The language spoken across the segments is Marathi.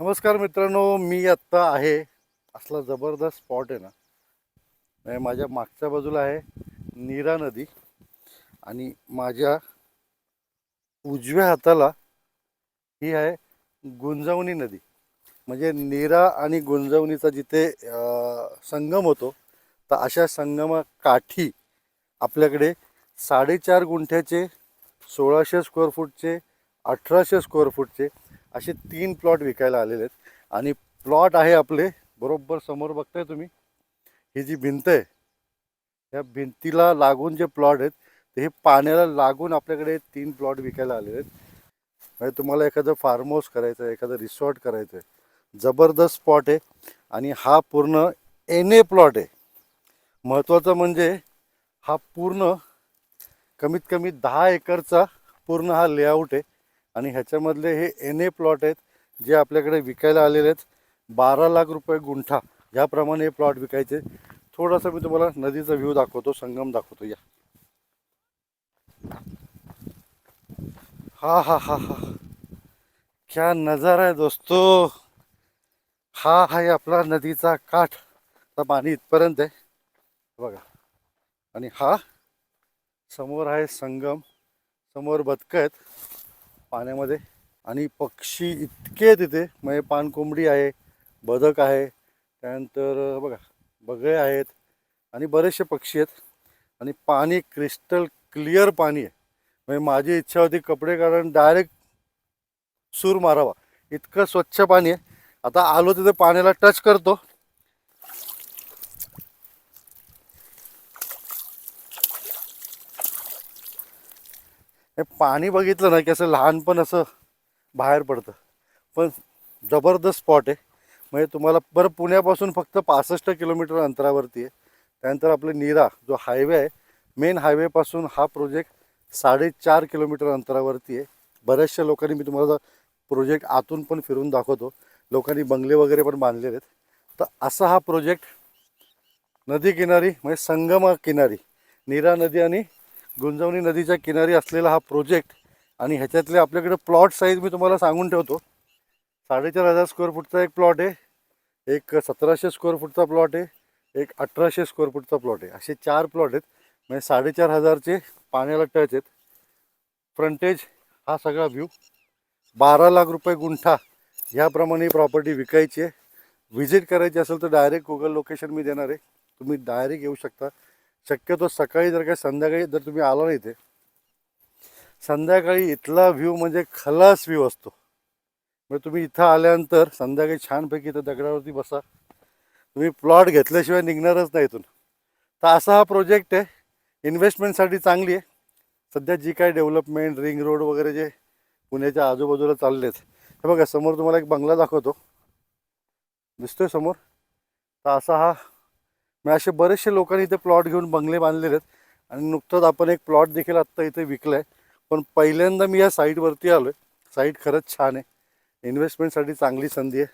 नमस्कार मित्रांनो मी आत्ता आहे. असला जबरदस्त स्पॉट आहे ना. माझ्या मागच्या बाजूला आहे नीरा नदी आणि माझ्या उजव्या हाताला ही आहे गुंजवणी नदी. म्हणजे नीरा आणि गुंजवणीचा जिथे संगम होतो तर अशा संगमा काठी आपल्याकडे साडेचार गुंठ्याचे सोळाशे स्क्वेअर फूटचे अठराशे स्क्वेअर फूटचे असे तीन प्लॉट विकायला आलेले आहेत. आणि प्लॉट आहे आपले बरोबर समोर बघताय तुम्ही. ही जी भिंत आहे या भिंतीला लागून जे प्लॉट आहेत ते हे पाण्याला लागून आपल्याकडे तीन प्लॉट विकायला आलेले आहेत. म्हणजे तुम्हाला एखादं फार्म हाऊस करायचं आहे एखादं रिसॉर्ट करायचं आहे जबरदस्त स्पॉट आहे. आणि हा पूर्ण एन ए प्लॉट आहे. महत्त्वाचं म्हणजे हा पूर्ण कमीत कमी दहा एकरचा पूर्ण हा लेआउट आहे. आणि ह्याच्यामधले हे एन ए प्लॉट आहेत जे आपल्याकडे विकायला आलेले आहेत. बारा लाख रुपये गुंठा ह्याप्रमाणे हे प्लॉट विकायचे. थोडासा मी तुम्हाला नदीचा व्ह्यू दाखवतो संगम दाखवतो या. हा हा हा हा. क्या नजारा आहे दोस्तो. हा आहे आपला नदीचा काठ. आता पाणी इथपर्यंत आहे. बघा. आणि हा समोर आहे संगम. समोर बदकं आहेत. पाण्यामध्ये. आणि पक्षी इतके तिथे. म्हणजे पानकोंबडी आहे बदक आहे त्यानंतर बघा बगळे आहेत आणि बरेचसे पक्षी आहेत. आणि पाणी क्रिस्टल क्लिअर पाणी आहे. म्हणजे माझी इच्छा होती कपडे काढून डायरेक्ट सूर मारावा. इतकं स्वच्छ पाणी आहे. आता आलो तिथे पाण्याला टच करतो. हे पाणी बघितलं ना की असं लहानपण असं बाहेर पडतं. पण जबरदस्त स्पॉट आहे. म्हणजे तुम्हाला बरं पुण्यापासून फक्त पासष्ट किलोमीटर अंतरावरती आहे. त्यानंतर आपलं नीरा जो हायवे आहे मेन हायवेपासून हा प्रोजेक्ट साडेचार किलोमीटर अंतरावरती आहे. बऱ्याचशा लोकांनी मी तुम्हाला प्रोजेक्ट आतून पण फिरून दाखवतो. लोकांनी बंगले वगैरे पण बांधलेले आहेत. तर असा हा प्रोजेक्ट नदी किनारी म्हणजे संगमा किनारी नीरा नदी आणि गुंजवणी नदीच्या किनारी असलेला हा प्रोजेक्ट आणि ह्याच्यातले आपल्याकडे प्लॉट साईज मी तुम्हाला सांगून ठेवतो. साडेचार हजार स्क्वेअर फूटचा एक प्लॉट आहे. एक सतराशे स्क्वेअर फूटचा प्लॉट आहे. एक अठराशे स्क्वेअर फूटचा प्लॉट आहे. असे चार प्लॉट आहेत. म्हणजे साडेचार हजारचे पाण्याला टच आहेत. फ्रंटेज हा सगळा व्ह्यू बारा लाख रुपये गुंठा ह्याप्रमाणे प्रॉपर्टी विकायची आहे. व्हिजिट करायची असेल तर डायरेक्ट गुगल लोकेशन मी देणार आहे. तुम्ही डायरेक्ट येऊ शकता. शक्यतो सकाळी जर काय संध्याकाळी जर तुम्ही आला ना इथे संध्याकाळी इथला व्ह्यू म्हणजे खलास व्ह्यू असतो. म्हणजे तुम्ही इथं आल्यानंतर संध्याकाळी छानपैकी इथं दगडावरती बसा. तुम्ही प्लॉट घेतल्याशिवाय निघणारच नाही इथून. तर असा हा प्रोजेक्ट आहे. इन्व्हेस्टमेंटसाठी चांगली आहे. सध्या जी काय डेव्हलपमेंट रिंग रोड वगैरे जे पुण्याच्या आजूबाजूला चालले आहेत हे बघा समोर तुम्हाला एक बंगला दाखवतो. दिसतोय समोर? तर असा हा मग असे बरेचसे लोकांनी इथे प्लॉट घेऊन बंगले आणि नुकतंच आपण एक प्लॉट देखील आत्ता इथे विकला आहे पण मी या साईटवरती आलो आहे साईट खरंच छान आहे. इन्वेस्टमेंटसाठी चांगली संधी आहे.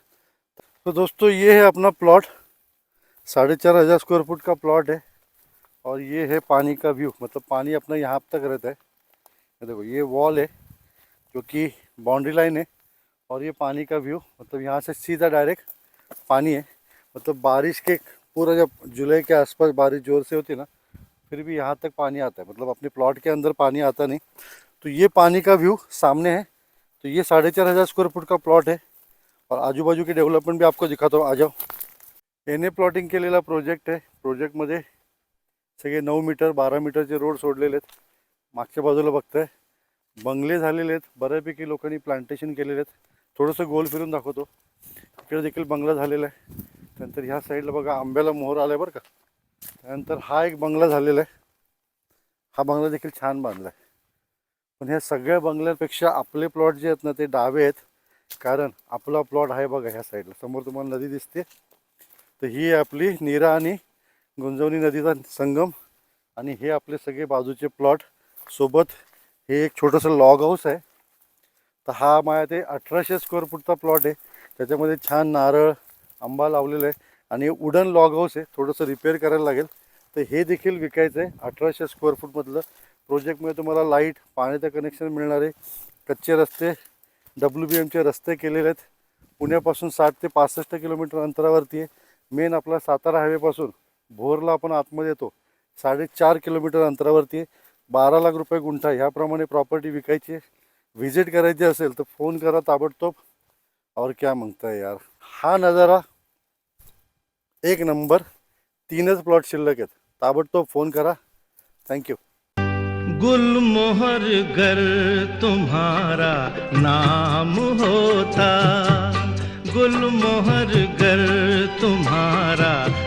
तो दोस्तों, ये है अपना प्लॉट. साढ़े चार हज़ार स्क्वायर फुट का प्लॉट है. और ये है पानी का व्यू मतलब पानी अपना यहाँ तक रहता है. देखो, ये वॉल है, जो कि बाउंड्री लाइन है. और ये पानी का व्यू मतलब यहाँ से सीधा डायरेक्ट पानी है. मतलब बारिश के पूरा जब जुलाई के आसपास बारिश ज़ोर से होती है ना, फिर भी यहाँ तक पानी आता है। मतलब अपने प्लॉट के अंदर पानी आता नहीं। तो ये पानी का व्यू सामने है। तो ये साढ़े चार हज़ार स्क्वायर फुट का प्लॉट है। और आजू बाजू की डेवलपमेंट भी आपको दिखाता हूँ। आ जाओ। एन ए प्लॉटिंग केलेला प्रोजेक्ट आहे प्रोजेक्टमध्ये सगळे नऊ मीटर बारा मीटरचे रोड सोडलेले आहेत मागच्या बाजूला बघताय। बंगले झालेले आहेत बऱ्यापैकी लोकांनी प्लांटेशन केलेले आहेत थोडंसं गोल फिरून दाखवतो. इकडे देखील बंगला आहे. त्यानंतर ह्या साईडला बघा आंब्याला मोहर आला आहे बरं का. त्यानंतर हा एक बंगला झालेला आहे. हा बंगला देखील छान बांधला आहे पण ह्या सगळ्या बंगल्यांपेक्षा आपले प्लॉट जे आहेत ना ते डावे आहेत. कारण आपला प्लॉट आहे बघा ह्या साईडला. समोर तुम्हाला नदी दिसते. तर ही आपली नीरा आणि गुंजवणी नदीचा संगम. आणि हे आपले सगळे बाजूचे प्लॉट. सोबत हे एक छोटंसं लॉग हाऊस आहे. तर हा माझ्या ते अठराशे स्क्वेअर फूटचा प्लॉट आहे. त्याच्यामध्ये छान नारळ आंबा लावलेला आहे. आणि वुडन लॉग हाऊस आहे. थोडंसं रिपेअर करायला लागेल. तर हे देखील विकायचं आहे. अठराशे स्क्वेअर फूटमधलं प्रोजेक्टमध्ये तुम्हाला लाइट पाण्याचं कनेक्शन मिळणार आहे. कच्चे रस्ते डब्ल्यू बी एमचे रस्ते केलेले आहेत. पुण्यापासून साठ ते पासष्ट किलोमीटर अंतरावरती आहे. मेन आपला सातारा हायवेपासून भोरला आपण आतमध्ये येतो. साडेचार किलोमीटर अंतरावरती आहे. बारा लाख रुपये गुंठा ह्याप्रमाणे प्रॉपर्टी विकायची आहे. व्हिजिट करायची असेल तर फोन करा ताबडतोब. और क्या मागता है यार? हा नजारा एक नंबर तीनच प्लॉट शिल्लक आहेत. ताबडतोब फोन करा. थँक्यू गुलमोहर गर तुम्हारा नाम होता। गुलमोहर गर तुम्हारा